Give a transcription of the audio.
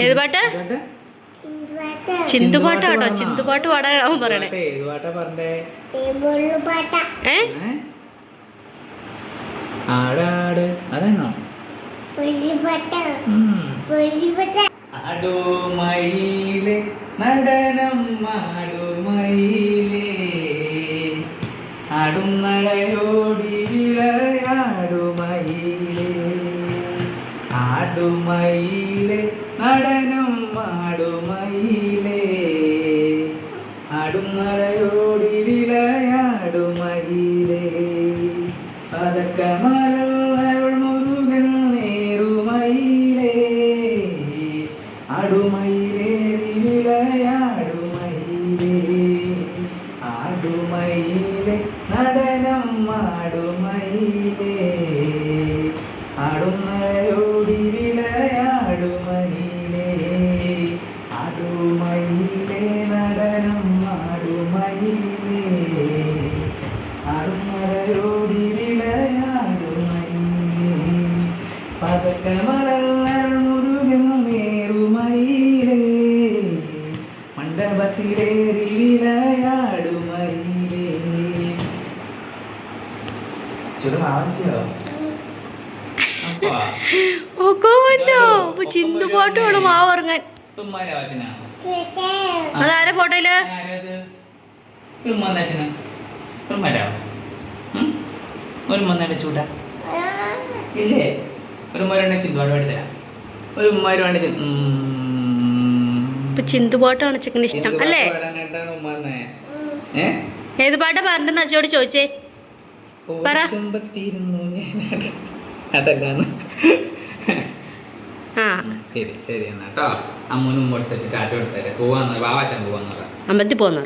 ഏത് പാട്ട്? ചിന്തുപാട്ട്. കേട്ടോ ചിന്തുപാട്ട് പാട്ട്? അവൻ പറയണേ. പാട്ടാ ഏ? ആടാട്. അതാണോ ഉം. ആടുമയിലെ നടനം ആടുമയിലേ ആടും നടയോടി ആടുമയിലെ നടനം ആടുമയിലേ. ആടുമലയോടി വിളയാടുമയിലെ പതക്കമരൾ ആടുമയിലേറി വിളയാടുമയിലേ ആടുമയിലെ നടനം ആടുമയിലേ. പതക്കമലർ മുരുകൻ നേറുമയിലേ മണ്ഡപത്തിലേറി വിളയാടുമയിലേ പറ്റോ അപ്പൊ. ചിന്തുപാട്ട് വേണം ആ ഉറങ്ങാൻ അതാരെ ഫോട്ടോയിൽ ഒരു മണ്ണ ചൂടാ? ഇല്ലേ? ഒരു മരം ചിന്തുപാട് പാടി തരാം ഒരു ഉമ്മാര് വേണ്ട ഇപ്പൊ ചിന്തുപാട്ടാണ് ചെക്കൻ ഇഷ്ടം അല്ലേ? ഏത് പാട്ടാ പറഞ്ഞെന്ന് അച്ഛനോട് ചോദിച്ചേ? പറ. അതല്ലാന്ന്. ശരി ശരി എന്നാ കേട്ടോ അമ്മൂനും കൊടുത്തിട്ട് കാറ്റ് കൊടുത്തേ പോവാന്ന് ബാബാച്ചൻ പോവാന്ന് പറ. അമ്പലത്തിൽ പോകുന്നു